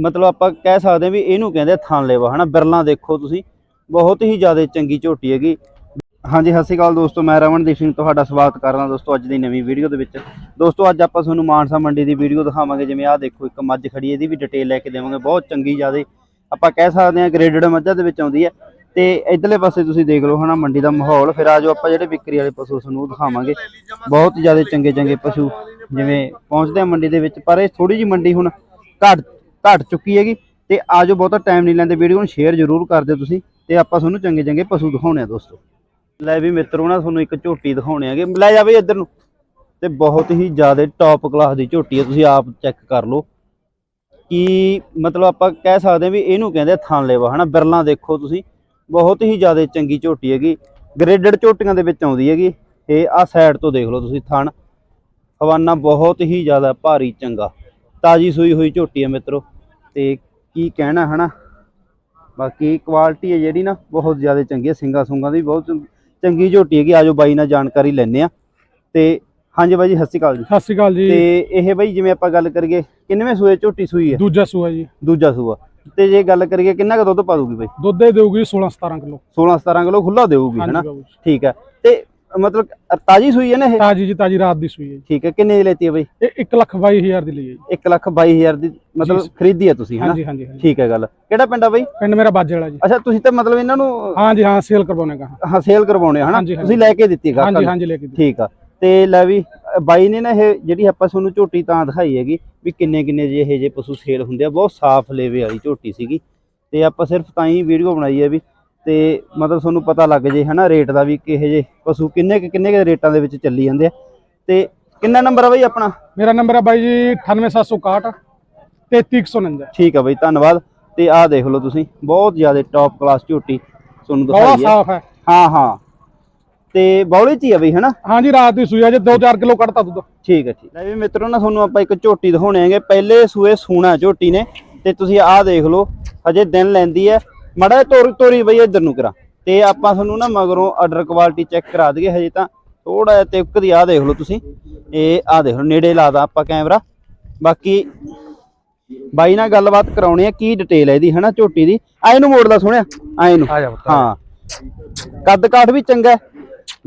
ਮਤਲਬ ਆਪਾਂ ਕਹਿ ਸਕਦੇ ਹਾਂ ਵੀ ਇਹਨੂੰ ਕਹਿੰਦੇ ਆ ਥਣ ਲੇਵਾ, ਹਨਾ? ਬਿਰਲਾ ਦੇਖੋ ਤੁਸੀਂ, ਬਹੁਤ ਹੀ ਜ਼ਿਆਦਾ ਚੰਗੀ ਝੋਟੀ ਹੈਗੀ। ਹਾਂਜੀ, ਸਤਿ ਸ਼੍ਰੀ ਅਕਾਲ ਦੋਸਤੋ, ਮੈਂ ਰਮਨਦੀਪ ਸਿੰਘ ਤੁਹਾਡਾ ਸਵਾਗਤ ਕਰਦਾ ਦੋਸਤੋ ਅੱਜ ਦੀ ਨਵੀਂ ਵੀਡੀਓ ਦੇ ਵਿੱਚ। ਦੋਸਤੋ, ਅੱਜ ਆਪਾਂ ਤੁਹਾਨੂੰ ਮਾਨਸਾ ਮੰਡੀ ਦੀ ਵੀਡੀਓ ਦਿਖਾਵਾਂਗੇ, ਜਿਵੇਂ ਆਹ ਦੇਖੋ, ਇੱਕ ਮੱਝ ਖੜੀ ਇਹਦੀ ਵੀ ਡਿਟੇਲ ਲੈ ਕੇ ਦੇਵਾਂਗੇ, ਬਹੁਤ ਚੰਗੀ ਜ਼ਿਆਦਾ, ਆਪਾਂ ਕਹਿ ਸਕਦੇ ਹਾਂ ਗ੍ਰੇਡਡ ਮੱਝਾਂ ਦੇ ਵਿੱਚ ਆਉਂਦੀ ਹੈ। ਤੇ ਇਧਰਲੇ ਪਾਸੇ ਤੁਸੀਂ ਦੇਖ ਲਓ, ਹਨਾ, ਮੰਡੀ ਦਾ ਮਾਹੌਲ, ਫਿਰ ਆਜੋ ਆਪਾਂ ਜਿਹੜੇ ਵਿਕਰੀ ਵਾਲੇ ਪਸ਼ੂ ਤੁਹਾਨੂੰ ਦਿਖਾਵਾਂਗੇ। ਬਹੁਤ ਜ਼ਿਆਦਾ ਚੰਗੇ ਚੰਗੇ ਪਸ਼ੂ, ਜਿਵੇਂ ਪਹੁੰਚਦੇ ਆ ਮੰਡੀ ਦੇ ਵਿੱਚ, ਪਰ ਇਹ ਥੋੜੀ ਜੀ ਮੰਡੀ ਹੁਣ ਘਟ ਘਟ ਚੁੱਕੀ ਹੈਗੀ ਤੇ ਆਜੋ ਬਹੁਤਾ ਟਾਈਮ ਨਹੀਂ ਲੈਂਦੇ, ਵੀਡੀਓ ਨੂੰ ਸ਼ੇਅਰ ਜ਼ਰੂਰ ਕਰ ਦਿਓ ਤੁਸੀਂ ਤੇ ਆਪਾਂ ਤੁਹਾਨੂੰ ਚੰਗੇ ਚੰਗੇ ਪਸ਼ੂ ਦਿਖਾਉਣੇ ਆ ਦੋਸਤੋ। ਲੈ ਵੀ ਮਿੱਤਰੋ ਨਾ ਤੁਹਾਨੂੰ ਇੱਕ ਝੋਟੀ ਦਿਖਾਉਣੇ ਆਗੇ ਲੈ ਜਾ ਬਈ ਇੱਧਰ ਨੂੰ। ਤੇ ਬਹੁਤ ਹੀ ਜ਼ਿਆਦਾ ਟੌਪ ਕਲਾਸ ਦੀ ਝੋਟੀ ਹੈ ਤੁਸੀਂ ਆਪ ਚੈੱਕ ਕਰ ਲਓ। ਕਿ ਮਤਲਬ ਆਪਾਂ ਕਹਿ ਸਕਦੇ ਹਾਂ ਵੀ ਇਹਨੂੰ ਕਹਿੰਦੇ ਆ ਥਣ ਲੇਵਾ, ਹਨਾ? ਬਿਰਲਾ ਦੇਖੋ ਤੁਸੀਂ, ਬਹੁਤ ਹੀ ਜ਼ਿਆਦਾ ਚੰਗੀ ਝੋਟੀ ਹੈਗੀ। ਗ੍ਰੇਡਡ ਝੋਟੀਆਂ ਦੇ ਵਿੱਚ ਆਉਂਦੀ ਹੈਗੀ। ਇਹ ਆ ਸਾਈਡ ਤੋਂ ਦੇਖ ਲਓ ਤੁਸੀਂ ਥਣ। ਹਵਾਨਾ ਬਹੁਤ ਹੀ ਜ਼ਿਆਦਾ ਭਾਰੀ ਚੰਗਾ, ਤਾਜੀ ਸੂਈ ਹੋਈ ਝੋਟੀ ਹੈ ਮਿੱਤਰੋ। ਤੇ ਕੀ ਕਹਿਣਾ ਹਨਾ? ਬਾਕੀ ਕੁਆਲਿਟੀ ਹੈ ਜਿਹੜੀ ਨਾ ਬਹੁਤ ਜ਼ਿਆਦਾ ਚੰਗੀ ਹੈ ਸਿੰਗਾ ਸੁੰਗਾ ਦੀ ਬਹੁਤ ਚੰਗੀ ਝੋਟੀ ਹੈਗੀ ਆਜੋ ਬਾਈ ਨਾਲ ਜਾਣਕਾਰੀ ਲੈਣੇ ਆ ਤੇ ਹਾਂਜੀ ਬਾਈ ਜੀ ਸਤਿ ਸ਼੍ਰੀ ਅਕਾਲ ਜੀ। ਸਤਿ ਸ਼੍ਰੀ ਅਕਾਲ ਜੀ। ਤੇ ਇਹ ਬਾਈ ਜਿਵੇਂ ਆਪਾਂ ਗੱਲ ਕਰੀਏ ਕਿੰਨਵੇਂ ਸੂਏ ਝੋਟੀ ਸੂਈ ਹੈ? ਦੂਜਾ ਸੂਆ ਜੀ। ਦੂਜਾ ਸੂਆ। ਤੇ ਜੇ ਗੱਲ ਕਰੀਏ ਕਿੰਨਾ ਕੁ ਦੁੱਧ ਪਾ ਦੂਗੀ ਬਾਈ? ਦੁੱਧ ਦੇ ਦੇਊਗੀ 16 17 ਕਿਲੋ। 16 17 ਕਿਲੋ ਖੁੱਲਾ ਦੇਊਗੀ ਹੈਨਾ। ਠੀਕ ਹੈ। ਤੇ ਮਤਲਬ ਤਾਜੀ ਸੂਈ ਹੈ ਨਾ ਇਹ? ਤਾਜੀ ਜੀ ਤਾਜੀ ਰਾਤ ਦੀ ਸੂਈ ਹੈ ਠੀਕ ਹੈ ਕਿੰਨੇ ਦੀ ਲੈਤੀ ਹੈ ਬਾਈ? ਇਹ 1 ਲੱਖ 22 ਹਜ਼ਾਰ ਦੀ ਲਈ ਹੈ ਜੀ। 1 ਲੱਖ 22 ਹਜ਼ਾਰ ਦੀ ਮਤਲਬ। ਖਰੀਦੀ ਹੈ ਤੁਸੀਂ ਹੈਨਾ? ਹਾਂਜੀ ਹਾਂਜੀ ਠੀਕ ਹੈ ਗੱਲ। ਕਿਹੜਾ ਪਿੰਡ ਆ ਬਾਈ? ਪਿੰਡ ਮੇਰਾ ਬਾਜੇ ਵਾਲਾ ਜੀ। ਅੱਛਾ ਤੁਸੀਂ ਤਾਂ ਮਤਲਬ ਇਹਨਾਂ ਨੂੰ ਹਾਂਜੀ ਹਾਂ ਸੇਲ ਕਰਵਾਉਣੇ ਕਾ ਹਾਂ। ਸੇਲ ਕਰਵਾਉਣੇ ਹਨਾ। ਤੁਸੀਂ ਲੈ ਕੇ ਦਿੱਤੀ ਗਾ ਹਾਂਜੀ ਹਾਂਜੀ ਲੈ ਕੇ ਦਿੱਤੀ। ਠੀਕ ਆ। ਤੇ ਲੈ ਵੀ ਬਾਈ ਨੇ ਨਾ ਇਹ ਜਿਹੜੀ ਆਪਾਂ ਤੁਹਾਨੂੰ ਝੋਟੀ ਤਾਂ ਦਿਖਾਈ ਹੈਗੀ ਵੀ ਕਿੰਨੇ ਕਿੰਨੇ ਜੇ ਇਹ ਜੇ ਪਸ਼ੂ ਸੇਲ ਹੁੰਦੇ ਆ ਬਹੁਤ ਸਾਫ਼ ਲੇਵੇ ਵਾਲੀ ਝੋਟੀ ਸੀਗੀ। ਤੇ ਆਪਾਂ ਸਿਰਫ ਤਾਂ ਹੀ ਵੀਡੀਓ ਬਣਾਈ ਹੈ ਵੀ ਤੇ ਮਤਲਬ ਤੁਹਾਨੂੰ ਪਤਾ ਲੱਗ ਜੇ ਹਨਾ ਰੇਟ ਦਾ ਵੀ ਕਿਹੇ ਜੇ ਪਸ਼ੂ ਕਿੰਨੇ ਕਿੰਨੇ ਕੁ ਰੇਟਾਂ ਦੇ ਵਿੱਚ ਚੱਲੀ ਜਾਂਦੇ ਆ। ਤੇ ਕਿੰਨਾ ਨੰਬਰ ਆ ਬਾਈ ਆਪਣਾ? ਮੇਰਾ ਨੰਬਰ ਹੈ ਬਾਈ ਜੀ 98761 33149 ਠੀਕ ਆ ਬਾਈ ਧੰਨਵਾਦ। ਤੇ ਆਹ ਦੇਖ ਲਓ ਤੁਸੀਂ ਬਹੁਤ ਜ਼ਿਆਦਾ ਟੌਪ ਕਲਾਸ ਝੋਟੀ ਤੁਹਾਨੂੰ ਦਿਖਾਈ ਹੈ ਸਾਫ਼ ਹੈ। ਹਾਂ ਹਾਂ। ਤੇ ਬੌਲੇ ਚ ਹੀ ਆ ਬਈ ਹਨਾ? ਹਾਂਜੀ ਰਾਤ ਦੀ ਸੂਈ ਹੈ ਜੇ 2-4 ਕਿਲੋ ਕੱਢਤਾ ਦੁੱਧ। ਠੀਕ ਹੈ ਠੀਕ ਲੈ ਵੀ ਮਿੱਤਰੋ ਨਾ ਤੁਹਾਨੂੰ ਆਪਾਂ ਇੱਕ ਝੋਟੀ ਦਿਖਾਉਣੇ ਆਂਗੇ ਪਹਿਲੇ ਸੂਏ ਸੂਣਾ ਝੋਟੀ ਨੇ। ਤੇ ਤੁਸੀਂ ਆਹ ਦੇਖ ਲਓ ਹਜੇ ਦਿਨ ਲੈਂਦੀ ਹੈ। ਮੜਾ ਤੋਰੀ ਤੋਰੀ ਬਈ ਇੱਧਰ ਨੂੰ ਕਰਾਂ। ਤੇ ਆਪਾਂ ਤੁਹਾਨੂੰ ਨਾ ਮਗਰੋਂ ਆਰਡਰ ਕੁਆਲਿਟੀ ਚੈੱਕ ਕਰਾ ਦਈਏ ਹਜੇ ਤਾਂ। ਥੋੜਾ ਜਿਹਾ ਤਿਪਕਦੀ ਆਹ ਦੇਖ ਲਓ ਤੁਸੀਂ। ਇਹ ਆਹ ਦੇਖ ਲਓ ਨੇੜੇ ਲਾਦਾ ਆਪਾਂ ਕੈਮਰਾ। ਬਾਕੀ ਬਾਈ ਨਾਲ ਗੱਲਬਾਤ ਕਰਾਉਣੀ ਹੈ ਕੀ ਡਿਟੇਲ ਹੈ ਇਹਦੀ ਹਨਾ ਝੋਟੀ ਦੀ। ਆ ਇਹਨੂੰ ਮੋੜ ਲਾ ਸੋਹਣਿਆ ਆ ਇਹਨੂੰ। ਆ ਜਾ ਹਾਂ। ਕੱਦ ਕਾਠ ਵੀ ਚੰਗਾ ਹੈ।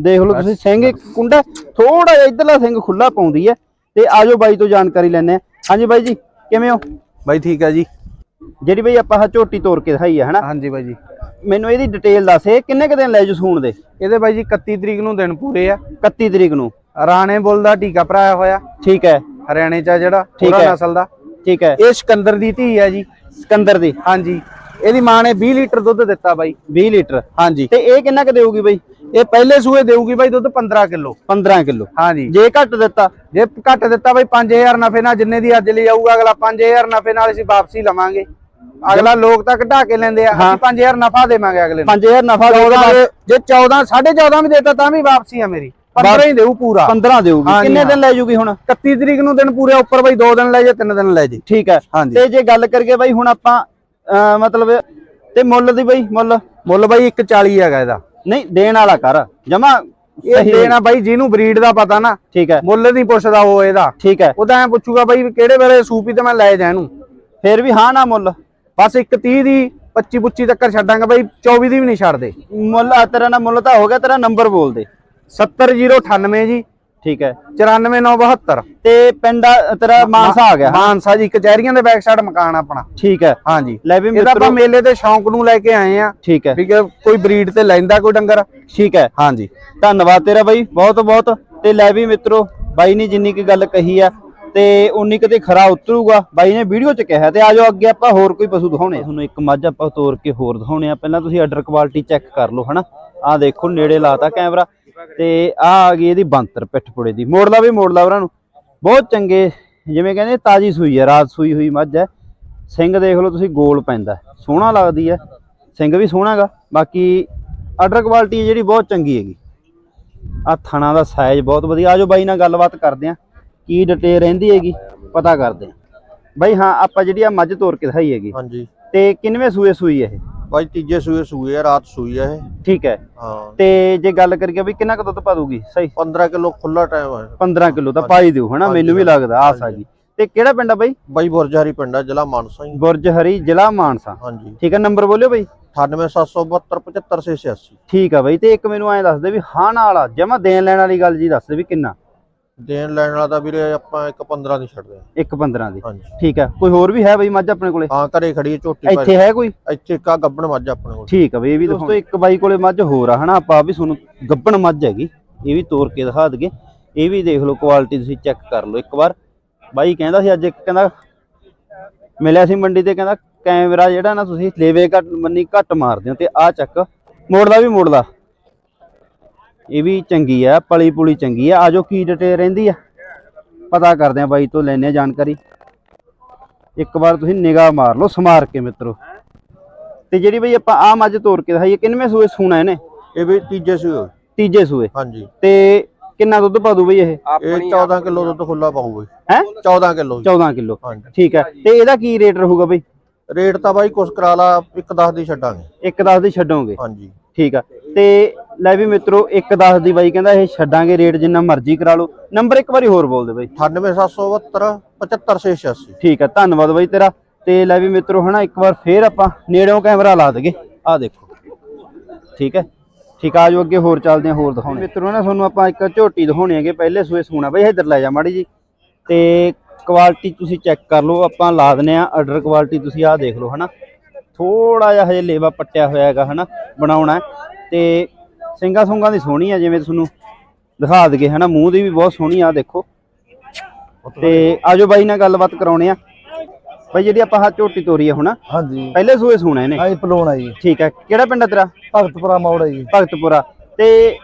ਦੇਖ ਲਓ ਤੁਸੀਂ ਸਿੰਘ ਕੁੰਡਾ ਥੋੜਾ ਜਿਹਾ ਇਧਰਲਾ ਸਿੰਘ ਖੁੱਲਾ ਪਾਉਂਦੀ ਹੈ। ਤੇ ਆਜੋ ਬਾਈ ਤੋਂ ਜਾਣਕਾਰੀ ਲੈਣੇ ਆ ਹਾਂਜੀ ਬਾਈ ਜੀ ਕਿਵੇਂ ਹੋ? ਬਾਈ ਠੀਕ ਹੈ ਜੀ। ਜਿਹੜੀ ਬਈ ਆਪਾਂ ਆਹ ਝੋਟੀ ਤੋੜ ਕੇ ਦਿਖਾਈ ਹੈ ਹਨਾ? ਹਾਂਜੀ ਬਾਈ ਜੀ। ਮੈਨੂੰ ਇਹਦੀ ਡਿਟੇਲ ਦੱਸ ਇਹ ਕਿੰਨੇ ਕੁ ਦਿਨ ਲੈ ਜੂ ਸੂਣ ਦੇ? ਇਹਦੇ ਬਾਈ ਜੀ 31 ਤਰੀਕ ਨੂੰ ਦਿਨ ਪੂਰੇ ਆ। 31 ਤਰੀਕ ਨੂੰ। ਰਾਣੇ ਬੁੱਲ ਦਾ ਟੀਕਾ ਭਰਾਇਆ ਹੋਇਆ। ਠੀਕ ਹੈ। ਹਰਿਆਣੇ ਚ ਆ ਜਿਹੜਾ ਪੂਰਾ ਹੈ। ਨਸਲ ਦਾ। ਠੀਕ ਹੈ। ਇਹ ਸਿਕੰਦਰ ਦੀ ਧੀ ਹੈ ਜੀ। ਸਿਕੰਦਰ ਦੀ। ਹਾਂਜੀ। ਇਹਦੀ ਮਾਂ ਨੇ 20 ਲੀਟਰ ਦੁੱਧ ਦਿੱਤਾ ਬਾਈ। 20 ਲੀਟਰ। ਹਾਂਜੀ। ਤੇ ਇਹ ਕਿੰਨਾ ਕੁ ਦੇਊਗੀ ਬਈ? ਇਹ ਪਹਿਲੇ ਸੂਏ ਦੇਊਗੀ ਬਾਈ ਦੁੱਧ 15 ਕਿਲੋ। 15 ਕਿਲੋ। ਹਾਂਜੀ। ਜੇ ਘੱਟ ਦਿੱਤਾ? ਜੇ ਘੱਟ ਦਿੱਤਾ ਬਾਈ 5000 ਨਫੇ ਨਾਲ ਜਿੰਨੇ ਦੀ ਅੱਜ ਲਈ ਆਊਗਾ ਅਗਲਾ 5000 ਨਫੇ ਨਾਲ ਅਸੀਂ ਵਾਪਸੀ ਲਵਾਂਗੇ। ਅਗਲਾ ਲੋਕ ਤਾਂ ਕਢਾ ਕੇ ਲੈਂਦੇ ਆ ਅਸੀਂ 5000 ਨਫਾ ਦੇਵਾਂਗੇ ਅਗਲੇ ਨੂੰ। 5000 ਨਫਾ 14 ਜੇ- ਜੇ 14 14.5 ਵੀ ਦੇਤਾ ਤਾਂ ਵੀ ਵਾਪਸੀ ਆ ਮੇਰੀ। 15 ਹੀ ਦੇਊ ਪੂਰਾ। 15 ਦੇਊਗੀ। ਕਿੰਨੇ। ਦਿਨ ਲੈ ਜੂਗੀ ਹੁਣ? 31 ਤਰੀਕ ਨੂੰ ਦਿਨ ਪੂਰੇ ਉੱਪਰ ਬਾਈ 2 ਦਿਨ ਲੈ ਜੇ 3 ਦਿਨ ਲੈ ਜੇ ਠੀਕ ਹੈ। ਤੇ ਜੇ ਗੱਲ ਕਰੀਏ ਬਾਈ ਹੁਣ ਆਪਾਂ ਮਤਲਬ ਤੇ ਮੁੱਲ ਦੀ ਬਾਈ ਮੁੱਲ? ਮੁੱਲ ਬਾਈ 140 ਹੈਗਾ ਇਹਦਾ। ਨਹੀਂ ਦੇਣ ਵਾਲਾ ਕਰ। ਜਮਾ ਇਹ ਦੇਣਾ ਬਾਈ। ਜਿਹਨੂੰ ਬਰੀਡ ਦਾ ਪਤਾ ਨਾ ਠੀਕ ਹੈ। ਮੁੱਲ ਨਹੀਂ ਪੁੱਛਦਾ ਉਹ ਇਹਦਾ। ਠੀਕ ਹੈ। ਉਹ ਤਾਂ ਐ ਪੁੱਛੂਗਾ ਬਾਈ ਕਿਹੜੇ ਵੇਲੇ ਸੂਪੀ ਤੇ ਮੈਂ ਲੈ ਜਾ ਇਹਨੂੰ। ਫਿਰ ਵੀ ਹਾਂ ਨਾ ਮੁੱਲ। ਬਸ 130 ਦੀ 25 25 ਤੱਕ ਛੱਡਾਂਗਾ ਬਾਈ 24 ਦੀ ਵੀ ਨਹੀਂ ਛੱਡਦੇ। ਮੁੱਲ ਆ ਤੇਰਾ ਨਾ ਮੁੱਲ ਤਾਂ ਹੋ ਗਿਆ ਤੇਰਾ ਨੰਬਰ ਬੋਲ ਦੇ 70098 ਜੀ। ਠੀਕ ਹੈ। 94972 ਤੇ ਪਿੰਡ ਤੇਰਾ ਮਾਨਸਾ ਆ ਗਿਆ ਮਾਨਸਾ ਜੀ ਕਚਹਿਰੀਆਂ ਦੇ ਬੈਕ ਸਾਈਡ ਮਕਾਨ ਆਪਣਾ। ਠੀਕ ਹੈ। ਹਾਂਜੀ ਲੈ ਵੀ ਇਹਦਾ ਆਪਾਂ ਮਿੱਤਰੋ। ਮੇਲੇ ਤੇ ਸ਼ੌਂਕ ਨੂੰ ਲੈ ਕੇ ਆਏ ਆ। ਠੀਕ ਹੈ। ਵੀ ਕਿ ਕੋਈ ਬਰੀਡ ਤੇ ਲੈਂਦਾ ਕੋਈ ਡੰਗਰ। ਠੀਕ ਹੈ। ਹਾਂਜੀ ਧੰਨਵਾਦ ਤੇਰਾ ਬਾਈ ਬਹੁਤ ਬਹੁਤ ਤੇ ਲੈ ਵੀ ਮਿੱਤਰੋ ਬਾਈ ਨੇ ਜਿੰਨੀ ਕੀ ਗੱਲ ਕਹੀ ਆ ਤੇ ਉਨੀ ਕਿਤੇ ਖਰਾ ਉਤਰੂਗਾ। ਬਾਈ ਨੇ ਵੀਡੀਓ ਚ ਕਿਹਾ ਤੇ ਆਜੋ ਅੱਗੇ ਆਪਾਂ ਹੋਰ ਕੋਈ ਪਸ਼ੂ ਦਿਖਾਉਣੇ ਤੁਹਾਨੂੰ ਇੱਕ ਮੱਝ ਆਪਾਂ ਤੋਰ ਕੇ ਹੋਰ ਦਿਖਾਉਣੇ ਆ। ਪਹਿਲਾਂ ਤੁਸੀਂ ਆਰਡਰ ਕੁਆਲਿਟੀ ਚੈੱਕ ਕਰ ਲਓ, ਹਨਾ? ਆ ਦੇਖੋ, ਨੇੜੇ ਲਾਤਾ ਕੈਮਰਾ ਤੇ ਆ ਆ ਗਈ ਇਹਦੀ ਬੰਤਰ ਪਿੱਠਪੁੜੇ ਦੀ। ਮੋੜ ਲਾ ਵੀ ਮੋੜ ਲਾ ਉਹਨਾਂ ਨੂੰ ਬਹੁਤ ਚੰਗੇ, ਜਿਵੇਂ ਕਹਿੰਦੇ ਤਾਜੀ ਸੂਈ ਹੈ ਰਾਤ ਸੂਈ ਹੋਈ ਮੱਝ ਹੈ ਸਿੰਘ ਦੇਖ ਲਓ ਤੁਸੀਂ, ਗੋਲ ਪੈਂਦਾ। ਸੋਹਣਾ ਲੱਗਦੀ ਹੈ ਸਿੰਘ ਵੀ ਸੋਹਣਾਗਾ ਬਾਕੀ ਆਰਡਰ ਕੁਆਲਿਟੀ ਜਿਹੜੀ ਬਹੁਤ ਚੰਗੀ ਹੈਗੀ। ਆ ਥਣਾ ਦਾ ਸਾਈਜ਼ ਬਹੁਤ ਵਧੀਆ। ਆਜੋ ਬਾਈ ਨਾਲ ਗੱਲਬਾਤ ਕਰਦੇ ਆ। ਕੀ ਡਿਟੇਲ ਰਹਿੰਦੀ ਹੈਗੀ ਪਤਾ ਕਰਦੇ ਆ ਬਾਈ ਹਾਂ ਆਪਾਂ ਜਿਹੜੀ ਆ ਮੱਝ ਤੋਰ ਕੇ ਦਿਖਾਈ ਹੈਗੀ ਹਾਂਜੀ। ਤੇ ਕਿੰਨਵੇਂ ਸੂਏ ਸੂਈ ਇਹ? ਬਾਈ ਤੀਜੇ ਸੂਏ ਸੂਏ ਆ ਰਾਤ ਸੂਈ ਆ ਇਹ। ਠੀਕ ਹੈ। ਹਾਂ। ਤੇ ਜੇ ਗੱਲ ਕਰੀਏ ਵੀ ਕਿੰਨਾ ਕੁ ਦੁੱਧ ਪਾ ਦੂਗੀ? ਸਹੀ। 15 ਕਿਲੋ ਖੁੱਲਾ ਟਾਈਮ ਹੈ। 15 ਕਿਲੋ ਤਾਂ ਪਾਈ ਦਿਓ ਹਨਾ? ਮੈਨੂੰ ਵੀ ਲੱਗਦਾ ਆਸ ਆ ਗਈ। ਤੇ ਕਿਹੜਾ ਪਿੰਡ ਆ ਬਾਈ? ਬਾਈ ਬੁਰਜਹਰੀ ਪਿੰਡ ਹੈ ਜ਼ਿਲ੍ਹਾ ਮਾਨਸਾ ਜੀ। ਬੁਰਜ ਹਰੀ ਜ਼ਿਲ੍ਹਾ ਮਾਨਸਾ। ਹਾਂਜੀ। ਠੀਕ ਹੈ ਨੰਬਰ ਬੋਲਿਓ ਬਾਈ। 98772 75686 ਠੀਕ ਆ ਬਾਈ ਤੇ ਇੱਕ ਮੈਨੂੰ ਐਂ ਦੱਸ ਦੇ ਵੀ ਹਾਂ ਨਾਲ ਜਮਾ ਦੇਣ ਲੈਣ ਵਾਲੀ ਗੱਲ ਜੀ ਦੱਸ ਦੇ ਵੀ ਕਿੰਨਾ। ਦੇਣ ਲੈਣ ਵਾਲਾ ਤਾਂ ਵੀਰੇ ਆਪਾਂ ਇੱਕ 15 ਦੀ ਛੱਡਦੇ ਹਾਂ ਇੱਕ 15 ਦੀ। ਹਾਂਜੀ। ਠੀਕ ਆ ਕੋਈ ਹੋਰ ਵੀ ਹੈ ਬਾਈ ਮੱਝ ਆਪਣੇ ਕੋਲੇ? ਹਾਂ ਘਰੇ ਖੜੀ ਹੈ ਝੋਟੀ ਇੱਥੇ ਹੈ ਕੋਈ? ਇੱਥੇ ਇੱਕ ਆ ਗੱਬਣ ਮੱਝ ਆਪਣੇ ਕੋਲ। ਠੀਕ ਆ ਬਈ ਇਹ ਵੀ ਦੋਸਤੋ ਇੱਕ ਬਾਈ ਕੋਲੇ ਮੱਝ ਹੋਰ ਆ ਹਨਾ? ਆਪਾਂ ਵੀ ਤੁਹਾਨੂੰ ਗੱਬਣ ਮੱਝ ਹੈਗੀ। ਇਹ ਵੀ ਤੋੜ ਕੇ ਦਿਖਾ ਦਈਏ। ਇਹ ਵੀ ਦੇਖ ਲਓ ਕੁਆਲਿਟੀ ਤੁਸੀਂ ਚੈੱਕ ਕਰ ਲਓ ਇੱਕ ਵਾਰ। ਬਾਈ ਕਹਿੰਦਾ ਸੀ ਅੱਜ ਇੱਕ ਕਹਿੰਦਾ ਮਿਲਿਆ ਸੀ ਮੰਡੀ ਤੇ ਕਹਿੰਦਾ ਕੈਮਰਾ ਜਿਹੜਾ ਨਾ ਤੁਸੀਂ ਲੇਵੇ ਘੱਟ ਮੰਨੀ ਘੱਟ ਮਾਰਦੇ ਹੋ ਤੇ ਆ ਚੱਕ। ਮੋੜਦਾ ਵੀ ਮੋੜਦਾ। ਇਹ ਵੀ ਚੰਗੀ ਆ ਪਲੀ ਪੁਲੀ ਚੰਗੀ ਆ। ਆਜੋ ਕੀ ਡਿਟੇਲ ਰਹਿੰਦੀ ਆ। ਪਤਾ ਕਰਦੇ ਆ ਬਾਈ ਤੋਂ ਲੈਣੇ ਆ ਜਾਣਕਾਰੀ। ਇੱਕ ਵਾਰ ਤੁਸੀਂ ਨਿਗਾਹ ਮਾਰ ਲਓ ਸਮਾਰ ਕੇ ਮਿੱਤਰੋ। ਤੇ ਜਿਹੜੀ ਬਈ ਆਪਾਂ ਆ ਮੱਝ ਤੋੜ ਕੇ ਦਿਖਾਈਏ ਕਿੰਨਵੇਂ ਸੂਏ ਸੂਣਾ ਇਹਨੇ? ਇਹ ਵੀ ਤੀਜੇ ਸੂਏ। ਤੀਜੇ ਸੂਏ। ਹਾਂਜੀ। ਤੇ ਕਿੰਨਾ ਦੁੱਧ ਪਾ ਦੂ ਬਈ ਇਹ? ਇਹ 14 ਕਿਲੋ ਦੁੱਧ ਖੁੱਲਾ ਪਾਊਗਾ ਹੈ? 14 ਕਿਲੋ 14 ਕਿਲੋ। ਠੀਕ ਹੈ ਤੇ ਇਹਦਾ ਕੀ ਰੇਟ ਰਹੂਗਾ ਬਈ? ਰੇਟ ਤਾਂ ਬਾਈ ਕੁਛ ਕਰਾ ਲਾ ਇੱਕ 10 ਦੀ ਛੱਡਾਂਗੇ। ਇੱਕ 10 ਦੀ ਛੱਡੋਗੇ। ਹਾਂਜੀ। ਠੀਕ ਆ। ਤੇ ਲੈ ਵੀ ਮਿੱਤਰੋ ਇੱਕ 10 ਦੀ ਬਾਈ ਕਹਿੰਦਾ ਇਹ ਛੱਡਾਂਗੇ ਰੇਟ ਜਿੰਨਾ ਮਰਜ਼ੀ ਕਰਾ ਲਓ। ਨੰਬਰ ਇੱਕ ਵਾਰੀ ਹੋਰ ਬੋਲ ਦੇ ਬਾਈ। 98772 75686 ਠੀਕ ਆ ਧੰਨਵਾਦ ਬਾਈ ਤੇਰਾ। ਤੇ ਲੈ ਵੀ ਮਿੱਤਰੋ ਹਨਾ ਇੱਕ ਵਾਰ ਫੇਰ ਆਪਾਂ ਨੇੜਿਓਂ ਕੈਮਰਾ ਲਾ ਦਗੇ ਆ ਦੇਖੋ। ਠੀਕ ਹੈ ਠੀਕ ਆ ਜੋ ਅੱਗੇ ਹੋਰ ਚੱਲਦੇ ਆ ਹੋਰ ਦਿਖਾਉਣੇ ਮਿੱਤਰੋ ਨਾ ਤੁਹਾਨੂੰ ਆਪਾਂ ਇੱਕ ਝੋਟੀ ਦਿਖਾਉਣੀ ਹੈਗੇ ਪਹਿਲੇ ਸੂਏ ਸੂਣਾ। ਬਈ ਇੱਧਰ ਲੈ ਜਾ ਮਾੜੀ ਜੀ। ਤੇ ਕੁਆਲਿਟੀ ਤੁਸੀਂ ਚੈੱਕ ਕਰ ਲਓ ਆਪਾਂ ਲਾ ਦਨੇ ਆ ਆਰਡਰ ਕੁਆਲਿਟੀ ਤੁਸੀਂ ਆਹ ਦੇਖ ਲਓ ਹਨਾ। ਥੋੜਾ ਜਿਹਾ ਹਜੇ ਲੇਵਾ ਪੱਟਿਆ ਹੋਇਆ ਹੈਗਾ ਹਨਾ ਬਣਾਉਣਾ ਹੈ। ਤੇ ਸਿੰਗਾ ਸੁੰਗਾ ਦੀ ਸੋਹਣੀ ਆ ਜਿਵੇਂ ਤੁਹਾਨੂੰ ਦਿਖਾ ਦਗੇ ਹਨਾ ਮੂੰਹ ਦੀ ਵੀ ਬਹੁਤ ਸੋਹਣੀ ਆ ਦੇਖੋ। ਤੇ ਆਜੋ ਬਾਈ ਨਾਲ ਗੱਲਬਾਤ ਕਰਾਉਣੇ ਆ। ਬਾਈ ਜਿਹੜੀ ਆਪਾਂ ਆਹ ਝੋਟੀ ਤੋਰੀ ਆ ਹੁਣ ਹਾਂਜੀ। ਪਹਿਲੇ ਸੂਏ ਸੂਣਾ ਇਹਨੇ ਆਈ ਪਲੋਣਾ ਜੀ। ਠੀਕ ਹੈ ਕਿਹੜਾ ਪਿੰਡ ਆ ਤੇਰਾ? ਭਗਤਪੁਰਾ ਮੋੜ ਹੈ ਜੀ। ਭਗਤਪੁਰਾ। ਤੇ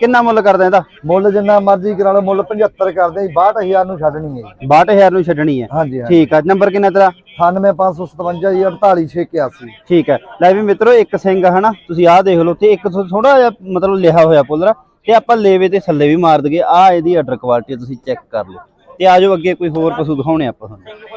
ਕਿੰਨਾ ਮੁੱਲ ਕਰਦਾ ਇਹਦਾ? ਮੁੱਲ ਜਿੰਨਾ ਮਰਜ਼ੀ ਕਰਾ ਲਓ ਮੁੱਲ 75 ਕਰਦੇ ਜੀ 62000 ਨੂੰ ਛੱਡਣੀ ਹੈ ਜੀ। 62000 ਨੂੰ ਛੱਡਣੀ ਹੈ। ਹਾਂਜੀ ਹਾਂਜੀ। ਠੀਕ ਆ ਨੰਬਰ ਕਿੰਨਾ ਤੇਰਾ? 98557 ਜੀ 48681 ਠੀਕ ਹੈ ਲੈ ਵੀ ਮਿੱਤਰੋ ਇੱਕ ਸਿੰਘ ਹਨਾ? ਤੁਸੀਂ ਆਹ ਦੇਖ ਲਓ ਤੇ ਇੱਕ ਥੋੜਾ ਜਿਹਾ ਮਤਲਬ ਲਿਆ ਹੋਇਆ ਪੁੱਲਰਾ ਤੇ ਆਪਾਂ ਲੇਵੇ ਤੇ ਥੱਲੇ ਵੀ ਮਾਰ ਦਗੇ ਆ ਇਹਦੀ ਆਰਡਰ ਕੁਆਲਿਟੀ ਤੁਸੀਂ ਚੈੱਕ ਕਰ ਲਓ। ਤੇ ਆਜੋ ਅੱਗੇ ਕੋਈ ਹੋਰ ਪਸ਼ੂ ਦਿਖਾਉਣੇ ਆਪਾਂ ਤੁਹਾਨੂੰ।